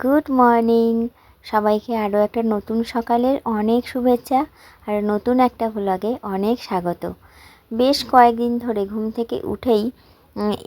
Good morning সবাইকে আরও একটা নতুন সকালের অনেক শুভেচ্ছা আর নতুন একটা ভ্লগে অনেক স্বাগত। বেশ কয়েকদিন ধরে ঘুম থেকে উঠেই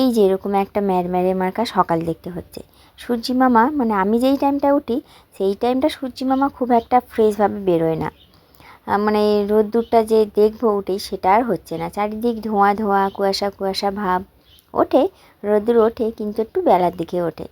এই যে এরকম একটা ম্যারম্যারে মার্কা সকাল দেখতে হচ্ছে। সূর্যি মামা মানে আমি যেই টাইমটা উঠি, সেই টাইমটা সূর্যি মামা খুব একটা ফ্রেশভাবে বেরোয় না। মানে রোদ্দুরটা যে দেখব উঠেই সেটা আর হচ্ছে না। চারিদিক ধোঁয়া ধোঁয়া, কুয়াশা কুয়াশা ভাব। ওঠে, রোদ্দুর ওঠে, কিন্তু একটু বেলার দিকে ওঠে।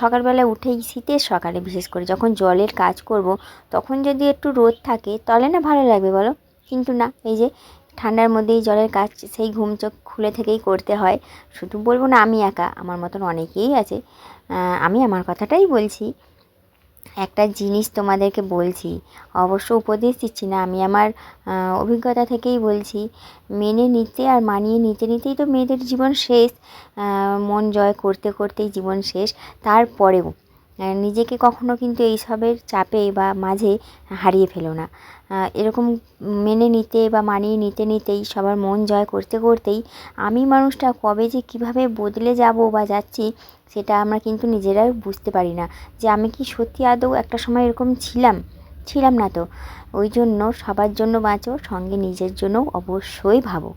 সকালবেলা উঠেই শীতের সকালে, বিশেষ করে যখন জলের কাজ করব, তখন যদি একটু রোদ থাকে, তাহলে না ভালো লাগবে বলো? কিন্তু না, এই যে ঠান্ডার মধ্যেই জলের কাজ, সেই ঘুম চোখ খুলে থেকেই করতে হয়। শুধু বলব না, আমি একা, আমার মতন অনেকেই আছে। আমি আমার কথাটাই বলছি। একটা জিনিস তোমাদেরকে বলছি। অবশ্য উপদেশ দিচ্ছি না, আমি আমার অভিজ্ঞতা থেকেই বলছি। মেনে নিতে আর মানিয়ে নিতে নিতেই তো মেয়েদের জীবন শেষ মন জয় করতে করতেই জীবন শেষ। তারপরেও নিজেকে কখনো কিন্তু এইসবের চাপে বা মাঝে হারিয়ে ফেলো না। এরকম মেনে নিতে বা মানিয়ে নিতে নিতেই সবার মন জয় করতে করতেই আমি মানুষটা কবে যে কীভাবে বদলে যাব বা যাচ্ছি সেটা আমরা কিন্তু নিজেরাই বুঝতে পারি না। যে আমি কি সত্যি আদৌ একটা সময় এরকম ছিলাম? ছিলাম না তো। ওই জন্য সবার জন্য বাঁচো, সঙ্গে নিজের জন্য অবশ্যই ভাবো।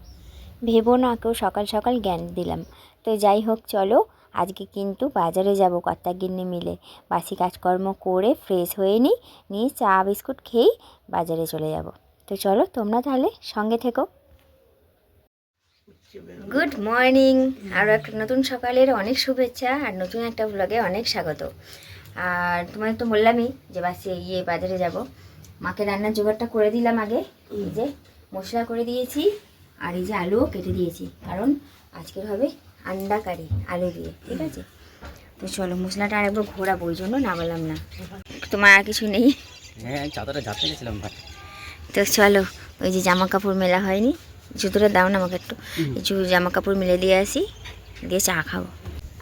ভেবো না, কেউ সকাল সকাল জ্ঞান দিলাম। তো যাই হোক, চলো আজকে কিন্তু বাজারে যাব কর্তা গিন্নি মিলে। বাসি কাজকর্ম করে ফ্রেশ হয়ে নিই নিয়ে চা, বিস্কুট খেয়েই বাজারে চলে যাব। তো চলো তোমরা তাহলে সঙ্গে থেকো। গুড মর্নিং আরও একটা নতুন সকালের অনেক শুভেচ্ছা আর নতুন একটা ব্লগে অনেক স্বাগত। আর তোমার তো বললামই যে বাসে ইয়ে বাজারে যাব। মাকে রান্নার জোগাড়টা করে দিলাম আগে। এই যে মশলা করে দিয়েছি আর এই যে আলুও কেটে দিয়েছি। কারণ আজকের হবে আন্ডা কারি আলু দিয়ে ঠিক আছে? তো চলো মশলাটা আরেকবার ঘোরাবো ওই জন্য নামালাম না। তোমার আর কিছু নেই? হ্যাঁ আমি চাদরটা ঝাপতে গেছিলাম তো চলো ওই যে জামা কাপড় মেলা হয়নি। জুতোটা দাও না আমাকে একটু। কিছু জামা কাপড় মেলে দিয়ে আসি দিয়ে চা খাব।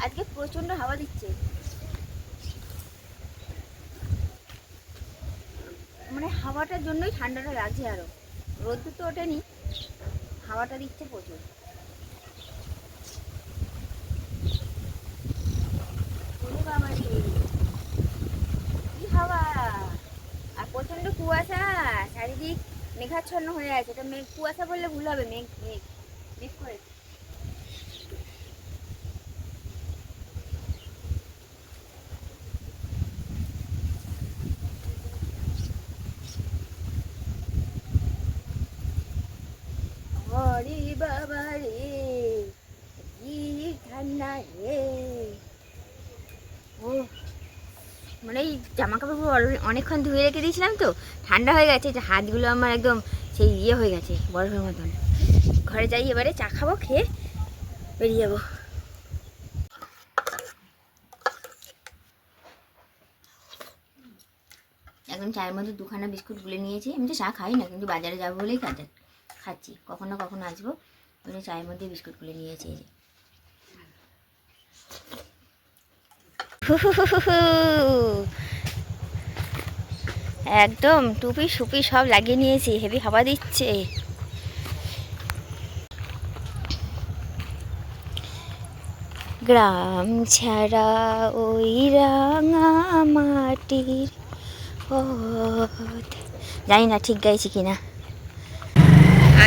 আজকে প্রচণ্ড হাওয়া দিচ্ছে। মানে হাওয়াটার জন্যই ঠান্ডাটা লাগছে আরও। রোদ্দুর তো ওঠেনি হাওয়াটা দিচ্ছে প্রচুর ওরে বাবা রে, কি হাওয়া আর প্রচণ্ড কুয়াশা চারিদিক মেঘাচ্ছন্ন হয়ে আছে। এটা মেঘ, কুয়াশা বললে ভুল হবে, মেঘ মেঘ মেঘ করে। হরে বাবা রে কি ঠান্ডা রে ও মানে জামা কাপড়গুলো অনেকক্ষণ ধুয়ে রেখে দিয়েছিলাম তো ঠান্ডা হয়ে গেছে যে হাতগুলো আমার একদম সেই ইয়ে হয়ে গেছে বরফের মতন ঘরে যাই এবারে চা খাব খেয়ে বেরিয়ে যাব এখন চায়ের মধ্যে দুখানা বিস্কুট গুলে নিয়েছি আমি তো চা খাই না কিন্তু বাজারে যাব বলেই খাতে খাচ্ছি কখনো কখনো আসব ওই চায়ের মধ্যে বিস্কুট গুলে নিয়েছি এই যে একদম, টুপি সুপি সব লাগিয়ে নিয়েছি, হেভি হাওয়া দিচ্ছে। গ্রাম ছাড়া ওই রাঙা মাটির জানি না ঠিক গাইছি কিনা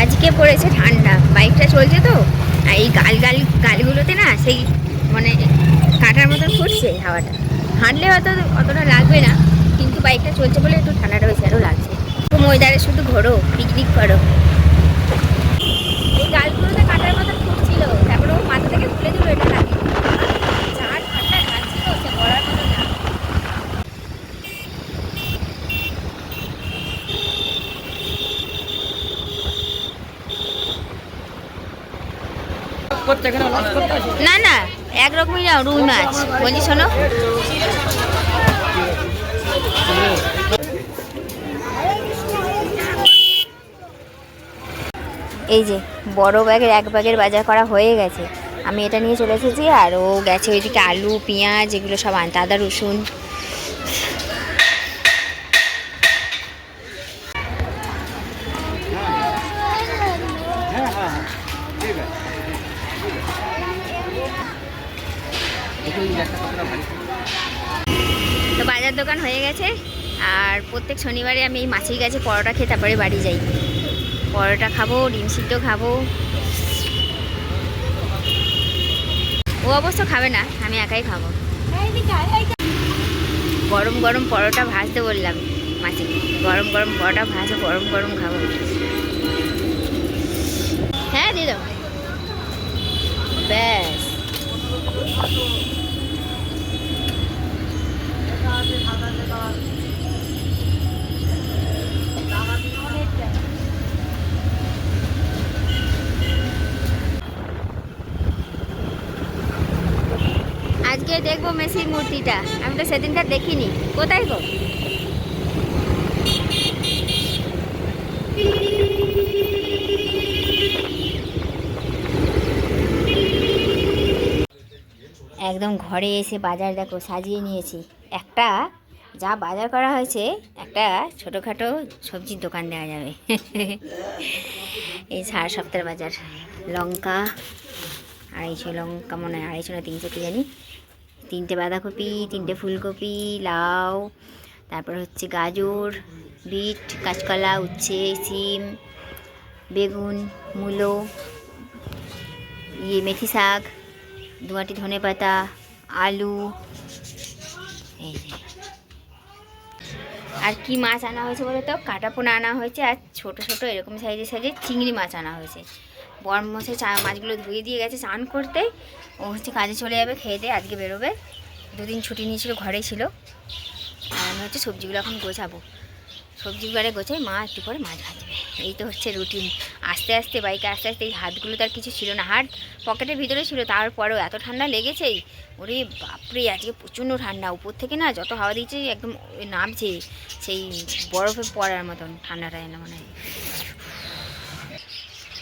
আজকে পড়েছে ঠান্ডা, বাইকটা চলছে তো, আর এই গাল গাল, গালগুলোতে না সেই মানে কাঁটার মতন ফুটছে হাওয়াটা। হাঁটলে হয়তো অতটা লাগবে না। বাইকটা চলছে বলে একটু ঠান্ডাটা বেশি আরও লাগছে। তো ময়দারে শুধু ঘোরো পিকনিক করো। এই গালগুলোতে কাঁটার মতন ফুটছিল তারপরে ও মাথা থেকে তুলে দিল এটা লাগে যা ঠান্ডা লাগছিল সে বলার মতো না। না না একরকমই না রুই মাছ। বলছি শোনো এই যে, বড় ব্যাগের এক ব্যাগের বাজার করা হয়ে গেছে। আমি এটা নিয়ে চলে এসেছি আর ও গেছে ওইদিকে আলু, পেঁয়াজ, এগুলো সব আনতে, আদা, রসুন। ভারী বাজার দোকান হয়ে গেছে, আর প্রত্যেক শনিবারে আমি এই মাছের কাছে পরোটা খেয়ে তারপরে বাড়ি যাই। পরোটা খাব, ডিম সিদ্ধ খাব। ও অবশ্য খাবে না, আমি একাই খাব। গরম গরম পরোটা ভাজতে বললাম মাছি গরম গরম পরোটা ভাজো গরম গরম খাব হ্যাঁ দিয়ে দাও ব্যাস দেখব মেসির মূর্তিটা। আমি তো সেদিনটা দেখিনি। কোথায় গো? একদম ঘরে এসে বাজার দেখো, সাজিয়ে নিয়েছি। একটা, যা বাজার করা হয়েছে, একটা ছোটোখাটো সবজির দোকান দেওয়া যাবে। এই সাড়ে সপ্তাহের বাজার। লঙ্কা, আড়াইশো লঙ্কা মনে হয়, আড়াইশো না তিনশো কি জানি। তিনটে বাঁধাকপি, তিনটে ফুলকপি, লাউ, তারপর হচ্ছে গাজর, বিট, কাঁচকলা, উচ্ছে, সিম, বেগুন, মূলো ইয়ে মেথি শাক, দুয়াটি ধনে পাতা, আলু, এই আর কি মাছ আনা হয়েছে বলে তো? কাটাপোনা আনা হয়েছে আর ছোট ছোট এরকম সাইজের সাইজের চিংড়ি মাছ আনা হয়েছে। বর মশে চা মাছগুলো ধুয়ে দিয়ে গেছে স্নান করতে। ও হচ্ছে কাজে চলে যাবে, খেয়ে দিয়ে আজকে বেরোবে। দুদিন ছুটি নিয়েছিল, ঘরেই ছিল। আর আমি হচ্ছে সবজিগুলো এখন গোছাবো। সবজি সবজিগুলো গোছাই, মা একটু করে মাছ ভাজবে। এই তো হচ্ছে রুটিন আস্তে আস্তে বাইকে আস্তে আস্তে এই হাতগুলো তার কিছু ছিল না। হাত পকেটের ভিতরে ছিল, তারপরেও এত ঠান্ডা লেগেছেই। ওরে বাপরে, আজকে প্রচণ্ড ঠান্ডা। উপর থেকে না যত হাওয়া দিচ্ছে একদম নামছে, সেই বরফে পড়ার মতন। ঠান্ডাটা এনে মনে হয়।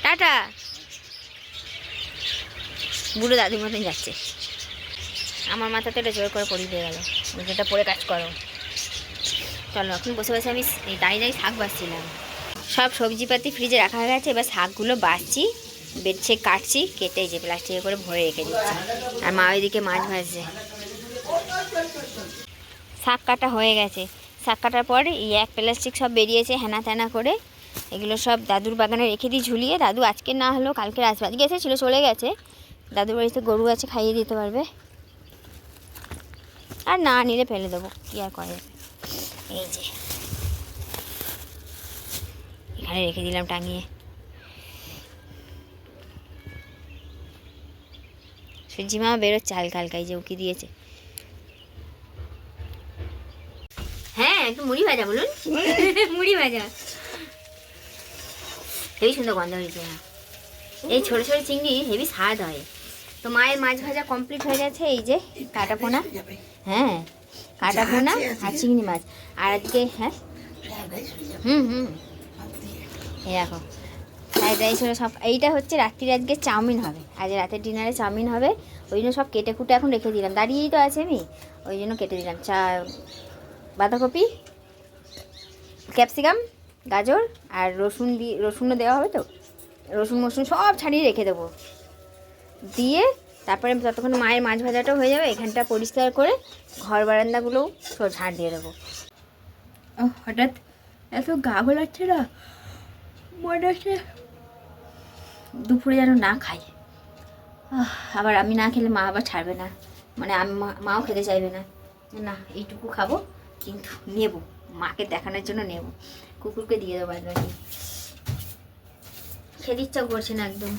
টাটা! বুড়ো দাদুর মতন যাচ্ছে। আমার মাথাতে এটা জোর করে পড়িয়ে দিয়ে গেলো। যেটা পরে কাজ করো। চলো, এখন বসে বসে আমি দাঁড়িয়ে দাঁড়িয়ে শাক বাঁচছিলাম। সব সবজিপাতি ফ্রিজে রাখা হয়ে গেছে। এবার শাকগুলো বাঁচছি বেছে কাটছি, কেটে যে প্লাস্টিকে করে ভরে রেখে দিচ্ছি। আর মা ওইদিকে মাছ ভাজছে। শাক কাটা হয়ে গেছে। শাক কাটার পর এই এক প্লাস্টিক সব বেরিয়েছে হেনা তেনা করে। এগুলো সব দাদুর বাগানে রেখে দিই ঝুলিয়ে। দাদু আজকে না হলেও কালকে আসবে আজকে এসেছিল, চলে গেছে। দাদুর বাড়িতে গরু আছে খাইয়ে দিতে পারবে। আর না নিলে ফেলে দেবো, কী আর করা যাবে? এই যে। এখানে রেখে দিলাম টাঙিয়ে। সূর্যি মা বেরোচ্ছে হালকা হালকা, এই যে উকি দিয়েছে। হ্যাঁ একটু মুড়ি ভাজা বলুন। মুড়ি ভাজা। হেবি সুন্দর গন্ধ হয়েছে না এই ছোটো ছোটো চিংড়ি, হেভি স্বাদ হয়। তো মায়ের মাছ ভাজা কমপ্লিট হয়ে গেছে এই যে কাটা পোনা হ্যাঁ কাটা পোনা আর চিংড়ি মাছ। আর আজকে হ্যাঁ? হুম হুম। এই দেখো। ফ্রাইড রাইস হলো সব। এইটা হচ্ছে রাত্রির আজকে চাউমিন হবে। আজ রাতের ডিনারে চাউমিন হবে। ওই জন্য সব কেটে কুটে এখন রেখে দিলাম। দাঁড়িয়েই তো আছে আমি। ওই জন্য কেটে দিলাম। চা বাঁধাকপি ক্যাপসিকাম গাজর আর রসুন দিয়ে রসুনও দেওয়া হবে তো। রসুন মসুন সব ছাড়িয়ে রেখে দেবো। দিয়ে তারপরে ততক্ষণ মায়ের মাছ ভাজাটাও হয়ে যাবে, এখানটা পরিষ্কার করে ঘর বারান্দাগুলোও ঝাড় দিয়ে দেবো। হঠাৎ এত গা গোলাচ্ছে না। মনে হচ্ছে দুপুরে যেন না খাই। আবার আমি না খেলে মা আবার ছাড়বে না। মানে আমি মাও খেতে চাইবে না। না, এইটুকু খাব, কিন্তু নেব। মাকে দেখানোর জন্য নেব। কুকুরকে দিয়ে দেবো একদম খেতে ইচ্ছা করছে না একদম।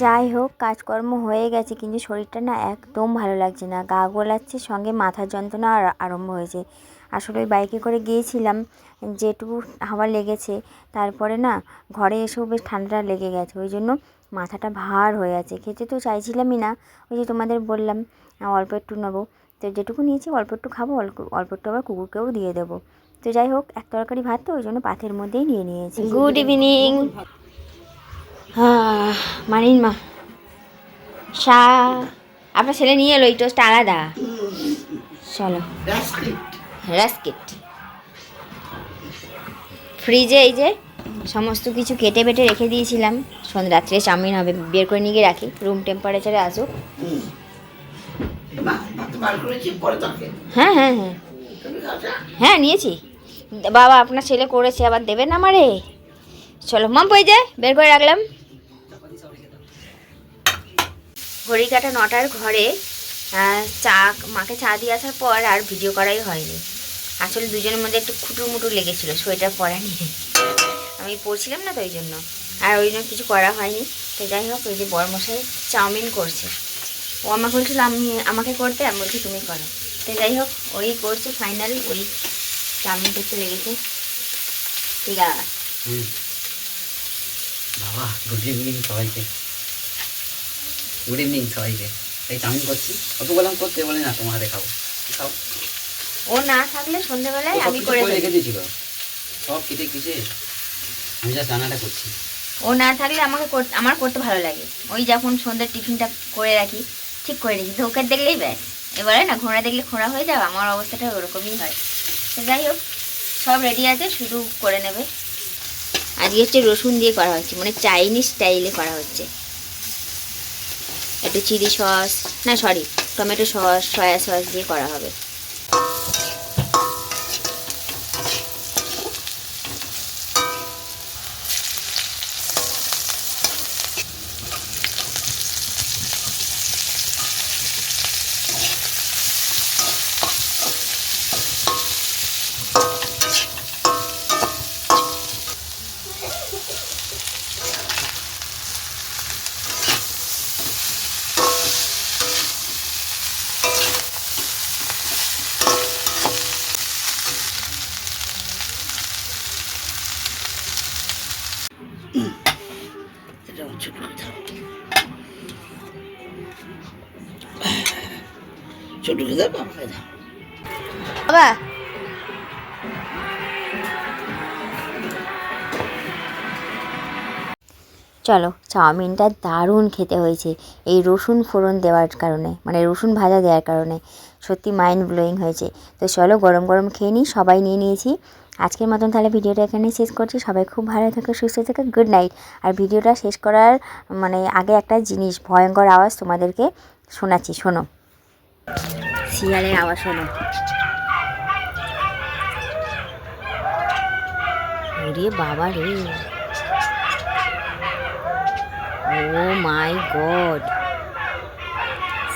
যাই হোক, কাজকর্ম হয়ে গেছে, কিন্তু শরীরটা না একদম ভালো লাগছে না। গা গোলাচ্ছে, সঙ্গে মাথার যন্ত্রণা আর- আরম্ভ হয়েছে। আসলে ওই বাইকে করে গিয়েছিলাম, যেটুকু হাওয়া লেগেছে, তারপরে না ঘরে এসেও বেশ ঠান্ডাটা লেগে গেছে, ওই জন্য মাথাটা ভার হয়ে আছে। খেতে তো চাইছিলামই না, ওই যে তোমাদের বললাম, অল্প একটু নেব। তো যেটুকু নিয়েছি, অল্প একটু খাব, অল্প অল্প একটু আবার কুকুরকেও দিয়ে দেবো। তো যাই হোক, এক তরকারি ভাত তো, ওই জন্য পাথের মধ্যেই নিয়ে নিয়েছি। গুড ইভিনিং মানিন মা। চা, আপনার ছেলে নিয়ে এলো, এই টোস্টটা আলাদা। চলো। রাস্কিট। ফ্রিজে এই যে সমস্ত কিছু কেটে বেটে রেখে দিয়েছিলাম। সন্ধ্যা রাত্রে চাউমিন হবে, বের করে নিয়ে গিয়ে রাখি। রুম টেম্পারেচারে আসুক। হ্যাঁ হ্যাঁ হ্যাঁ। হ্যাঁ নিয়েছি। বাবা, আপনার ছেলে করেছে, আবার দেবেন আমারে? চলো মাম পই যায় বের করে রাখলাম। ঘড়ি কাটা নটার ঘরে চা, মাকে চা দিয়ে আসার পর আর ভিডিও করাই হয়নি। আসলে দুজনের মধ্যে একটু খুটুর লেগেছিল সোয়েটার পরা নিয়ে আমি পড়ছিলাম না তো ওই জন্য, আর ওই জন্য কিছু করা হয়নি। তো যাই হোক ওই যে বড়মশাই চাউমিন করছে। ও আমাকে বলছিল, আমি, আমাকে করতে? আমি বলছি, তুমি করো। তো যাই হোক, ওই করছে ফাইনাল ওই চাউমিন করতে লেগেছে। ঠিক আছে। বাবা সবাইকে। গুড ইভিনিং সবাইকে। এই চাউমিন করছি। ওকে বললাম করতে বলে না তোমার হাতে খাব। খাও? ও না থাকলে সন্ধ্যেবেলায় আমি করে রেখে দিয়েছিল সব কেটে কিসে আমি জাস্ট রান্নাটা করছি। ও না থাকলে আমাকে আমার করতে ভালো লাগে। ওই যখন সন্ধ্যের টিফিনটা করে রাখি ঠিক করে রেখি ওকে দেখলেই ব্যাস। এবারে না ঘোড়া দেখলে খোঁড়া হয়ে যাবে আমার অবস্থাটা ওরকমই হয়। তো যাই হোক সব রেডি আছে শুধু করে নেবে। আজকে হচ্ছে রসুন দিয়ে করা হচ্ছে মানে চাইনিজ স্টাইলে করা হচ্ছে। একটু চিলি সস না sorry tomato sauce soya sauce দিয়ে করা হবে। চলো, চাউমিনটা দারুণ খেতে হয়েছে। এই রসুন ফোড়ন দেওয়ার কারণে মানে রসুন ভাজা দেওয়ার কারণে। সত্যি মাইন্ড ব্লোয়িং হয়েছে। তো চলো, গরম গরম খেয়ে নিই সবাই নিয়ে নিয়েছি। আজকের মতন তাহলে ভিডিওটা এখানেই শেষ করছি। সবাই খুব ভালো থাকে, সুস্থ থাকে গুড নাইট আর ভিডিওটা শেষ করার মানে আগে একটা জিনিস, ভয়ঙ্কর আওয়াজ তোমাদেরকে শোনাচ্ছি, শোনো। শিয়ালের আওয়াজ শোনো। ওরে বাবা রে। ও মাই গড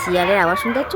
শিয়ালের আওয়াজ শুনতে পাচ্ছ?